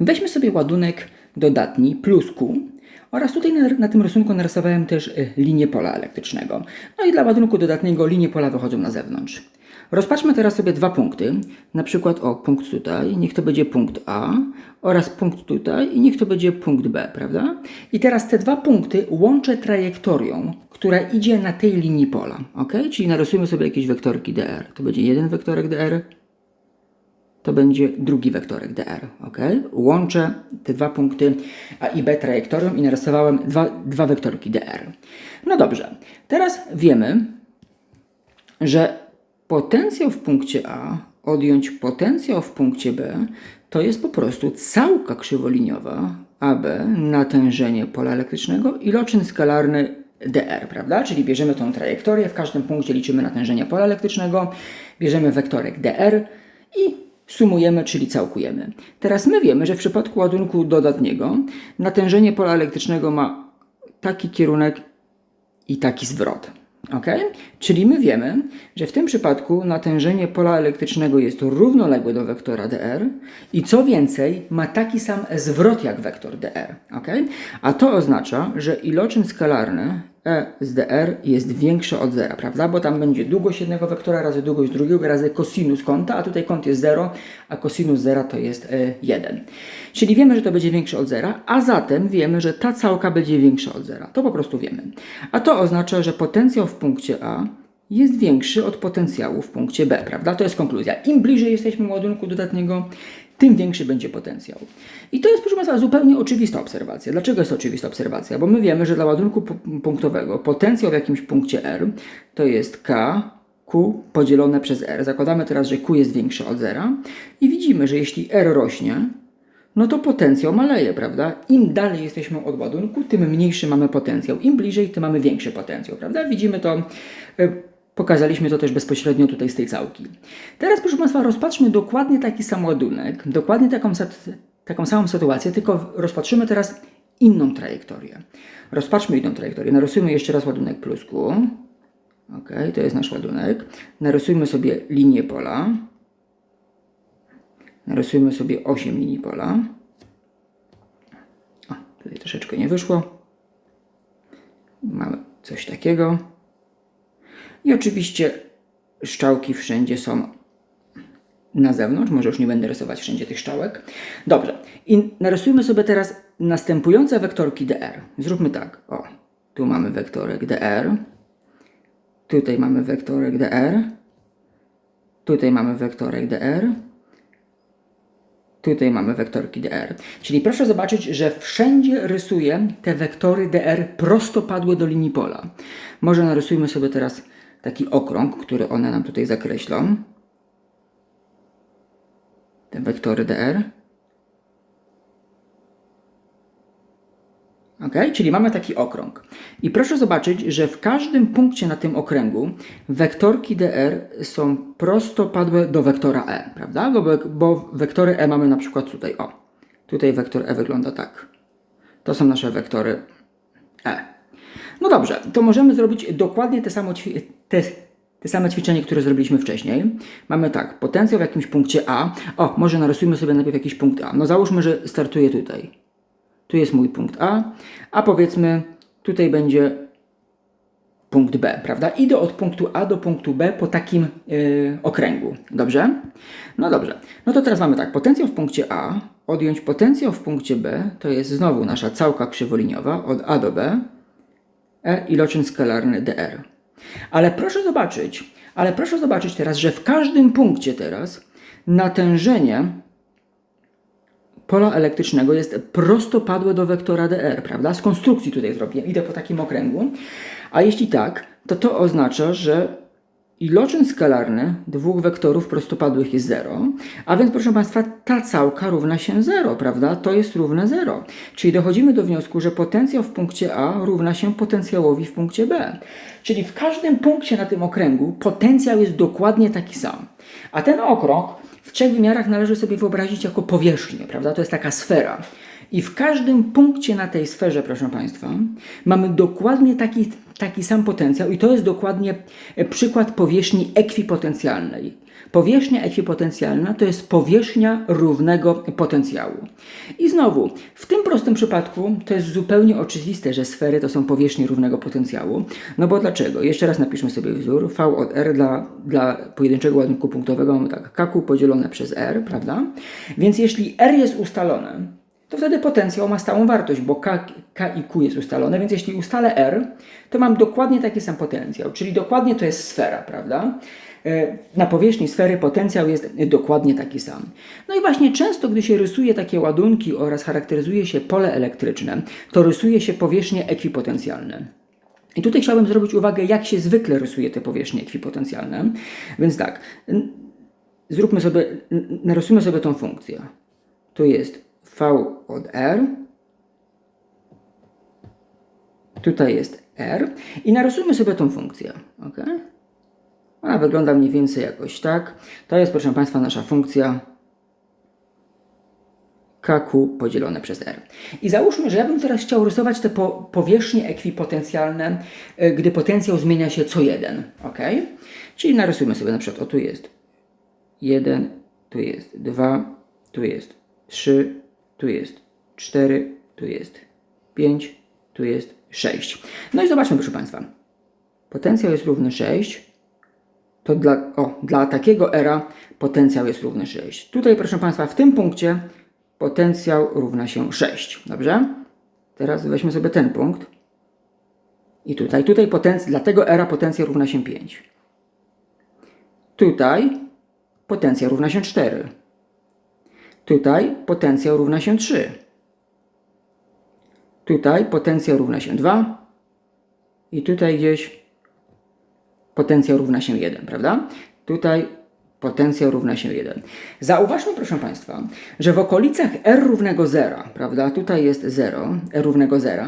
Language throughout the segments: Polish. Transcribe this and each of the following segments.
Weźmy sobie ładunek dodatni plus Q oraz tutaj na, na tym rysunku narysowałem też y, linię pola elektrycznego. No i dla ładunku dodatniego linie pola wychodzą na zewnątrz. Rozpatrzmy teraz sobie dwa punkty, na przykład o punkt tutaj, niech to będzie punkt A oraz punkt tutaj i niech to będzie punkt B, prawda? I teraz te dwa punkty łączę trajektorią, która idzie na tej linii pola, ok? Czyli narysujmy sobie jakieś wektorki dr. To będzie jeden wektorek dr, to będzie drugi wektorek dr, ok? Łączę te dwa punkty A i B trajektorią i narysowałem dwa, dwa wektorki dr. No dobrze, teraz wiemy, że potencjał w punkcie A odjąć potencjał w punkcie B to jest po prostu całka krzywoliniowa AB natężenie pola elektrycznego i loczyn skalarny dr, prawda? Czyli bierzemy tą trajektorię, w każdym punkcie liczymy natężenie pola elektrycznego, bierzemy wektorek dr i sumujemy, czyli całkujemy. Teraz my wiemy, że w przypadku ładunku dodatniego natężenie pola elektrycznego ma taki kierunek i taki zwrot. Ok? Czyli my wiemy, że w tym przypadku natężenie pola elektrycznego jest równoległe do wektora dr i co więcej, ma taki sam zwrot jak wektor dr. Ok? A to oznacza, że iloczyn skalarny E z dr jest większy od zera, prawda? Bo tam będzie długość jednego wektora razy długość drugiego razy kosinus kąta, a tutaj kąt jest 0, a kosinus zera to jest e, 1. Czyli wiemy, że to będzie większe od zera, a zatem wiemy, że ta całka będzie większa od zera. To po prostu wiemy. A to oznacza, że potencjał w punkcie A jest większy od potencjału w punkcie B, prawda? To jest konkluzja. Im bliżej jesteśmy ładunku dodatniego, tym większy będzie potencjał. I to jest, proszę Państwa, zupełnie oczywista obserwacja. Dlaczego jest oczywista obserwacja? Bo my wiemy, że dla ładunku pu- punktowego potencjał w jakimś punkcie R to jest K, Q podzielone przez R. Zakładamy teraz, że Q jest większe od zera i widzimy, że jeśli R rośnie, no to potencjał maleje, prawda? Im dalej jesteśmy od ładunku, tym mniejszy mamy potencjał. Im bliżej, tym mamy większy potencjał, prawda? Widzimy to, y, pokazaliśmy to też bezpośrednio tutaj z tej całki. Teraz, proszę Państwa, rozpatrzmy dokładnie taki sam ładunek, dokładnie taką, taką samą sytuację, tylko rozpatrzymy teraz inną trajektorię. Rozpatrzmy inną trajektorię. Narysujmy jeszcze raz ładunek plus Q. Ok, to jest nasz ładunek. Narysujmy sobie linię pola. Narysujmy sobie 8 linii pola. O, tutaj troszeczkę nie wyszło. Mamy coś takiego. I oczywiście szczałki wszędzie są na zewnątrz. Może już nie będę rysować wszędzie tych szczałek. Dobrze. I narysujmy sobie teraz następujące wektorki dr. Zróbmy tak. O, tu mamy wektorek dr. Tutaj mamy wektorek dr. Tutaj mamy wektorek dr. Tutaj mamy wektorki dr. Czyli proszę zobaczyć, że wszędzie rysuję te wektory dr prostopadłe do linii pola. Może narysujmy sobie teraz taki okrąg, który one nam tutaj zakreślą. Te wektory dr. Ok, czyli mamy taki okrąg. I proszę zobaczyć, że w każdym punkcie na tym okręgu wektorki dr są prostopadłe do wektora e, prawda? Bo, bo wektory e mamy na przykład tutaj, o. Tutaj wektor e wygląda tak. To są nasze wektory e. No dobrze, to możemy zrobić dokładnie te, samo te, te same ćwiczenie, które zrobiliśmy wcześniej. Mamy tak, potencjał w jakimś punkcie A. O, może narysujmy sobie najpierw jakiś punkt A. No załóżmy, że startuję tutaj. Tu jest mój punkt A, a powiedzmy tutaj będzie punkt B, prawda? Idę od punktu A do punktu B po takim yy, okręgu. Dobrze? No dobrze. No to teraz mamy tak, potencjał w punkcie A, odjąć potencjał w punkcie B, to jest znowu nasza całka krzywoliniowa od A do B, E iloczyn skalarny dr. Ale proszę zobaczyć, ale proszę zobaczyć teraz, że w każdym punkcie teraz natężenie pola elektrycznego jest prostopadłe do wektora dr, prawda? Z konstrukcji tutaj zrobię, idę po takim okręgu. A jeśli tak, to to oznacza, że iloczyn skalarny dwóch wektorów prostopadłych jest 0, a więc proszę Państwa, ta całka równa się 0, prawda? To jest równe 0. Czyli dochodzimy do wniosku, że potencjał w punkcie A równa się potencjałowi w punkcie B. Czyli w każdym punkcie na tym okręgu potencjał jest dokładnie taki sam. A ten okrąg w trzech wymiarach należy sobie wyobrazić jako powierzchnię, prawda? To jest taka sfera. I w każdym punkcie na tej sferze, proszę Państwa, mamy dokładnie taki, taki sam potencjał, i to jest dokładnie e, przykład powierzchni ekwipotencjalnej. Powierzchnia ekwipotencjalna to jest powierzchnia równego potencjału. I znowu, w tym prostym przypadku to jest zupełnie oczywiste, że sfery to są powierzchnie równego potencjału. No bo dlaczego? Jeszcze raz napiszmy sobie wzór. V od R dla, dla pojedynczego ładunku punktowego mamy tak, KQ podzielone przez R, prawda? Więc jeśli R jest ustalone, to wtedy potencjał ma stałą wartość, bo K, K i Q jest ustalone, więc jeśli ustalę R, to mam dokładnie taki sam potencjał, czyli dokładnie to jest sfera, prawda? E, Na powierzchni sfery potencjał jest dokładnie taki sam. No i właśnie często, gdy się rysuje takie ładunki oraz charakteryzuje się pole elektryczne, to rysuje się powierzchnie ekwipotencjalne. I tutaj chciałbym zwrócić uwagę, jak się zwykle rysuje te powierzchnie ekwipotencjalne. Więc tak, zróbmy sobie, narysujmy sobie tą funkcję. Tu jest V od R. Tutaj jest R. I narysujmy sobie tą funkcję. ok? Ona wygląda mniej więcej jakoś tak. To jest, proszę Państwa, nasza funkcja KQ podzielone przez R. I załóżmy, że ja bym teraz chciał rysować te po, powierzchnie ekwipotencjalne, y, gdy potencjał zmienia się co jeden. ok? Czyli narysujmy sobie na przykład, o tu jest 1, tu jest 2, tu jest 3, tu jest 4, tu jest 5, tu jest 6. No i zobaczmy, proszę Państwa. Potencjał jest równy 6 to dla, o, dla takiego era potencjał jest równy 6. Tutaj, proszę Państwa, w tym punkcie potencjał równa się 6. Dobrze? Teraz weźmy sobie ten punkt. I tutaj, tutaj potenc- dla tego era potencjał równa się 5. Tutaj potencjał równa się 4. Tutaj potencjał równa się 3. Tutaj potencjał równa się 2. I tutaj gdzieś potencjał równa się 1, prawda? Tutaj potencjał równa się 1. Zauważmy, proszę Państwa, że w okolicach r równego 0, prawda? Tutaj jest 0, r równego 0.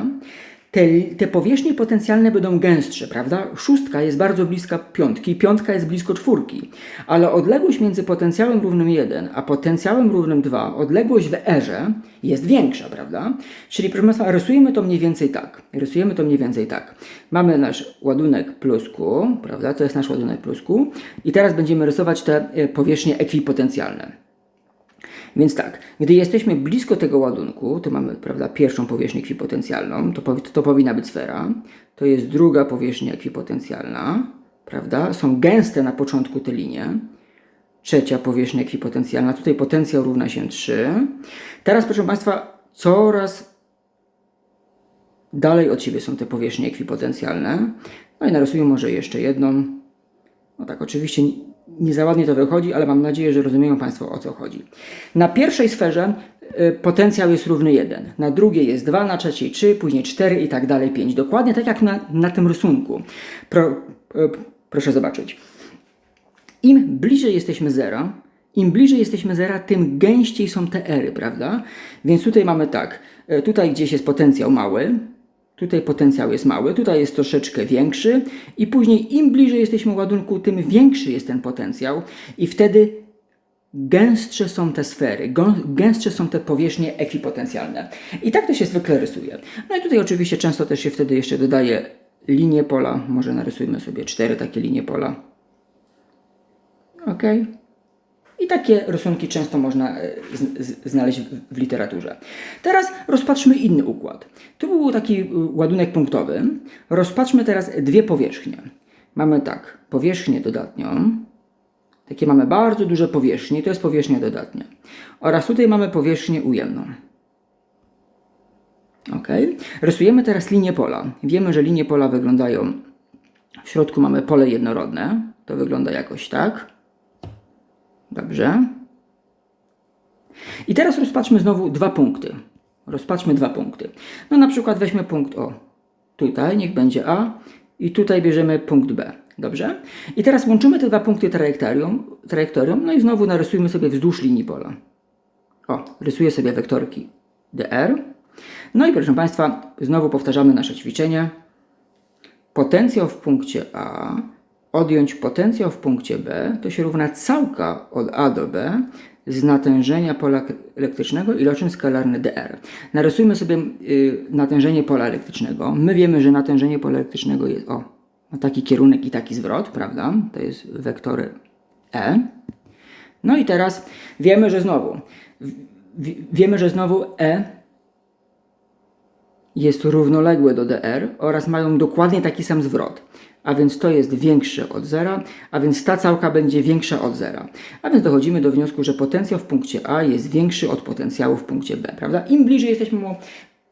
Te, te powierzchnie potencjalne będą gęstsze, prawda? Szóstka jest bardzo bliska piątki, piątka jest blisko czwórki, ale odległość między potencjałem równym 1 a potencjałem równym 2, odległość w erze jest większa, prawda? Czyli proszę Państwa, rysujemy to mniej więcej tak. Rysujemy to mniej więcej tak. Mamy nasz ładunek plus Q, prawda? To jest nasz ładunek plus Q i teraz będziemy rysować te e, powierzchnie ekwipotencjalne. Więc tak, gdy jesteśmy blisko tego ładunku, to mamy prawda, pierwszą powierzchnię ekwipotencjalną, to, to powinna być sfera. To jest druga powierzchnia ekwipotencjalna, prawda? Są gęste na początku te linie. Trzecia powierzchnia ekwipotencjalna, tutaj potencjał równa się 3. Teraz, proszę Państwa, coraz dalej od siebie są te powierzchnie ekwipotencjalne. No i narysuję może jeszcze jedną. No tak, oczywiście nie- za ładnie to wychodzi, ale mam nadzieję, że rozumieją Państwo o co chodzi. Na pierwszej sferze y, potencjał jest równy 1, na drugiej jest 2, na trzeciej 3, później 4 i tak dalej 5. Dokładnie tak jak na, na tym rysunku. Pro, y, proszę zobaczyć. Im bliżej jesteśmy zera, im bliżej jesteśmy zera, tym gęściej są te ery, prawda? Więc tutaj mamy tak, e, tutaj gdzieś jest potencjał mały, tutaj potencjał jest mały, tutaj jest troszeczkę większy i później im bliżej jesteśmy ładunku, tym większy jest ten potencjał i wtedy gęstsze są te sfery, gęstsze są te powierzchnie ekwipotencjalne. I tak to się zwykle rysuje. No i tutaj oczywiście często też się wtedy jeszcze dodaje linie pola, może narysujmy sobie cztery takie linie pola. Ok. I takie rysunki często można e, znaleźć w, literaturze. Teraz rozpatrzmy inny układ. Tu był taki y, ładunek punktowy. Rozpatrzmy teraz dwie powierzchnie. Mamy tak, powierzchnię dodatnią. Takie mamy bardzo duże powierzchnie, to jest powierzchnia dodatnia. Oraz tutaj mamy powierzchnię ujemną. Ok. Rysujemy teraz linię pola. Wiemy, że linie pola wyglądają. W środku mamy pole jednorodne. To wygląda jakoś tak. Dobrze. I teraz rozpatrzmy znowu dwa punkty. Rozpatrzmy dwa punkty. No na przykład weźmy punkt O. Tutaj niech będzie A i tutaj bierzemy punkt B. Dobrze? I teraz łączymy te dwa punkty trajektorią, trajektorią no i znowu narysujmy sobie wzdłuż linii pola. O, rysuję sobie wektorki dr. No i proszę Państwa, znowu powtarzamy nasze ćwiczenie. Potencjał w punkcie A odjąć potencjał w punkcie B to się równa całka od A do B z natężenia pola elektrycznego iloczyn skalarny dr. Narysujmy sobie y, natężenie pola elektrycznego. My wiemy, że natężenie pola elektrycznego jest o, ma taki kierunek i taki zwrot, prawda? To jest wektory E. No i teraz wiemy, że znowu w, wiemy, że znowu E jest równoległe do dr oraz mają dokładnie taki sam zwrot. A więc to jest większe od zera, a więc ta całka będzie większa od zera. A więc dochodzimy do wniosku, że potencjał w punkcie A jest większy od potencjału w punkcie B, prawda? Im bliżej jesteśmy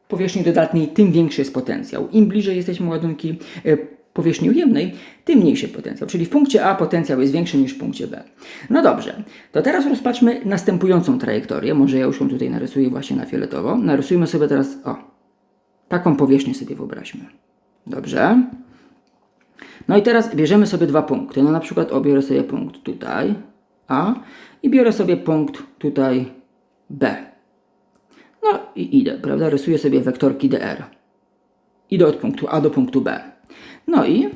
powierzchni dodatniej, tym większy jest potencjał. Im bliżej jesteśmy ładunki e, powierzchni ujemnej, tym mniejszy potencjał. Czyli w punkcie A potencjał jest większy niż w punkcie B. No dobrze, to teraz rozpatrzmy następującą trajektorię. Może ja już ją tutaj narysuję właśnie na fioletowo. Narysujmy sobie teraz, o, taką powierzchnię sobie wyobraźmy. Dobrze. No i teraz bierzemy sobie dwa punkty. No na przykład obiorę sobie punkt tutaj A i biorę sobie punkt tutaj B. No i idę, prawda? Rysuję sobie wektorki dr. Idę od punktu A do punktu B. No i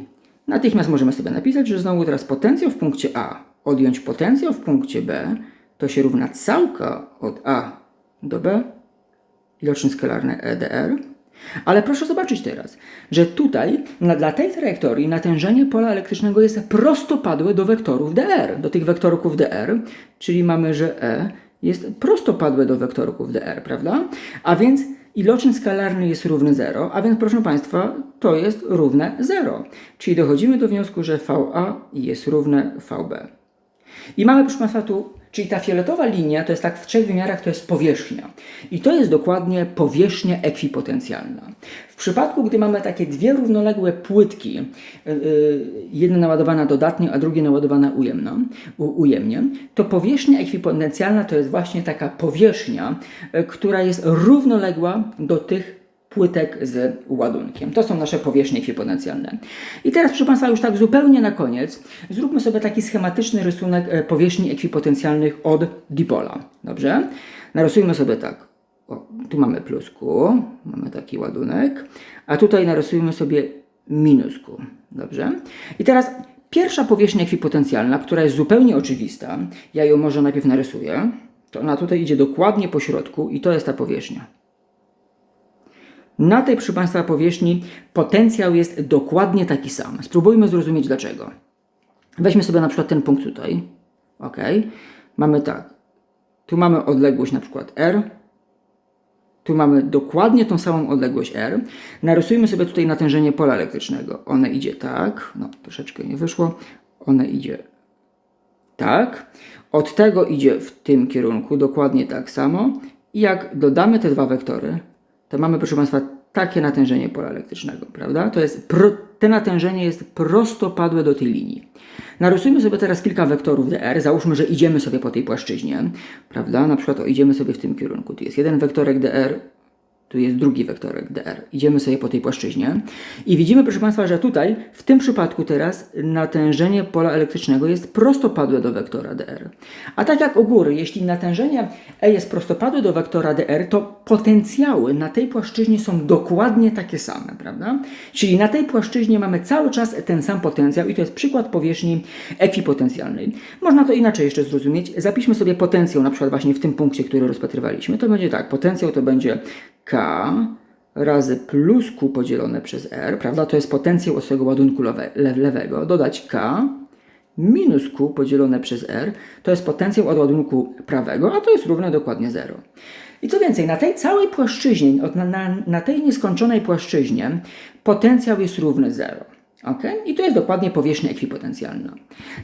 natychmiast możemy sobie napisać, że znowu teraz potencjał w punkcie A odjąć potencjał w punkcie B to się równa całka od A do B iloczyn skalarny EDR ale proszę zobaczyć teraz, że tutaj na, dla tej trajektorii natężenie pola elektrycznego jest prostopadłe do wektorów dr, do tych wektorków dr, czyli mamy, że E jest prostopadłe do wektorków dr, prawda? A więc iloczyn skalarny jest równy 0, a więc proszę Państwa, to jest równe 0. Czyli dochodzimy do wniosku, że VA jest równe VB. I mamy, proszę Państwa, tu Czyli ta fioletowa linia to jest tak w trzech wymiarach, to jest powierzchnia. I to jest dokładnie powierzchnia ekwipotencjalna. W przypadku, gdy mamy takie dwie równoległe płytki, yy, jedna naładowana dodatnie, a drugie naładowana ujemno, ujemnie, to powierzchnia ekwipotencjalna to jest właśnie taka powierzchnia, yy, która jest równoległa do tych płytek z ładunkiem. To są nasze powierzchnie ekwipotencjalne. I teraz, proszę Państwa, już tak zupełnie na koniec, zróbmy sobie taki schematyczny rysunek e, powierzchni ekwipotencjalnych od dipola. Dobrze? Narysujmy sobie tak. O, tu mamy plusku, mamy taki ładunek, a tutaj narysujmy sobie minusku. Dobrze? I teraz pierwsza powierzchnia ekwipotencjalna, która jest zupełnie oczywista, ja ją może najpierw narysuję, to ona tutaj idzie dokładnie po środku i to jest ta powierzchnia. Na tej, proszę Państwa, powierzchni potencjał jest dokładnie taki sam. Spróbujmy zrozumieć dlaczego. Weźmy sobie na przykład ten punkt tutaj. Ok. Mamy tak. Tu mamy odległość na przykład R. Tu mamy dokładnie tą samą odległość R. Narysujmy sobie tutaj natężenie pola elektrycznego. One idzie tak. No, troszeczkę nie wyszło. One idzie tak. Od tego idzie w tym kierunku dokładnie tak samo. I jak dodamy te dwa wektory, to mamy, proszę Państwa, takie natężenie pola elektrycznego, prawda? To jest pro, te natężenie jest prostopadłe do tej linii. Narysujmy sobie teraz kilka wektorów dr. Załóżmy, że idziemy sobie po tej płaszczyźnie, prawda? Na przykład o, idziemy sobie w tym kierunku. Tu jest jeden wektorek dr, tu jest drugi wektorek dr. Idziemy sobie po tej płaszczyźnie i widzimy, proszę Państwa, że tutaj, w tym przypadku teraz, natężenie pola elektrycznego jest prostopadłe do wektora dr. A tak jak u góry, jeśli natężenie E jest prostopadłe do wektora dr, to potencjały na tej płaszczyźnie są dokładnie takie same, prawda? Czyli na tej płaszczyźnie mamy cały czas ten sam potencjał i to jest przykład powierzchni ekwipotencjalnej. Można to inaczej jeszcze zrozumieć. Zapiszmy sobie potencjał na przykład właśnie w tym punkcie, który rozpatrywaliśmy. To będzie tak, potencjał to będzie K razy plus Q podzielone przez R, prawda? To jest potencjał od tego ładunku lewe, lewego. Dodać K minus Q podzielone przez R, to jest potencjał od ładunku prawego, a to jest równe dokładnie 0. I co więcej, na tej całej płaszczyźnie, na, na, na tej nieskończonej płaszczyźnie potencjał jest równy 0. Okay? I to jest dokładnie powierzchnia ekwipotencjalna.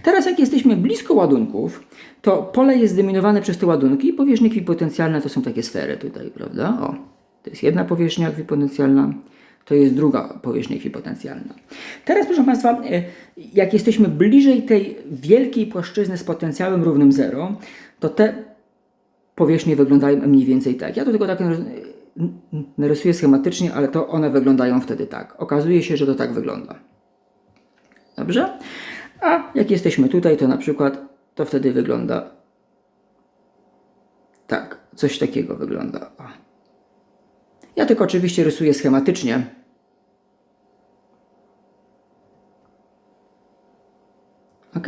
Teraz jak jesteśmy blisko ładunków, to pole jest zdominowane przez te ładunki i powierzchnia ekwipotencjalna to są takie sfery tutaj, prawda? O, to jest jedna powierzchnia ekwipotencjalna, to jest druga powierzchnia ekwipotencjalna. Teraz, proszę Państwa, e, jak jesteśmy bliżej tej wielkiej płaszczyzny z potencjałem równym 0, to te powierzchnie wyglądają mniej więcej tak. Ja to tylko tak narysuję schematycznie, ale to one wyglądają wtedy tak. Okazuje się, że to tak wygląda. Dobrze? A jak jesteśmy tutaj, to na przykład to wtedy wygląda tak. Coś takiego wygląda. O. Ja tylko oczywiście rysuję schematycznie. Ok?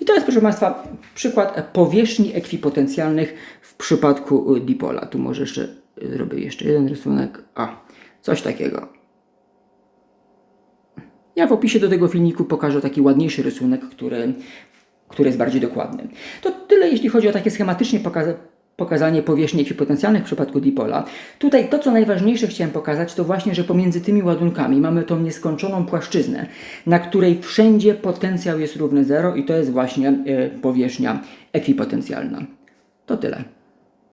I to jest, proszę Państwa, przykład powierzchni ekwipotencjalnych w przypadku y, dipola. Tu może jeszcze y, zrobię jeszcze jeden rysunek. A, coś takiego. Ja w opisie do tego filmiku pokażę taki ładniejszy rysunek, który, który jest bardziej dokładny. To tyle, jeśli chodzi o takie schematycznie pokaza- pokazanie powierzchni ekwipotencjalnych w przypadku dipola. Tutaj to, co najważniejsze chciałem pokazać, to właśnie, że pomiędzy tymi ładunkami mamy tą nieskończoną płaszczyznę, na której wszędzie potencjał jest równy zero i to jest właśnie y, powierzchnia ekwipotencjalna. To tyle.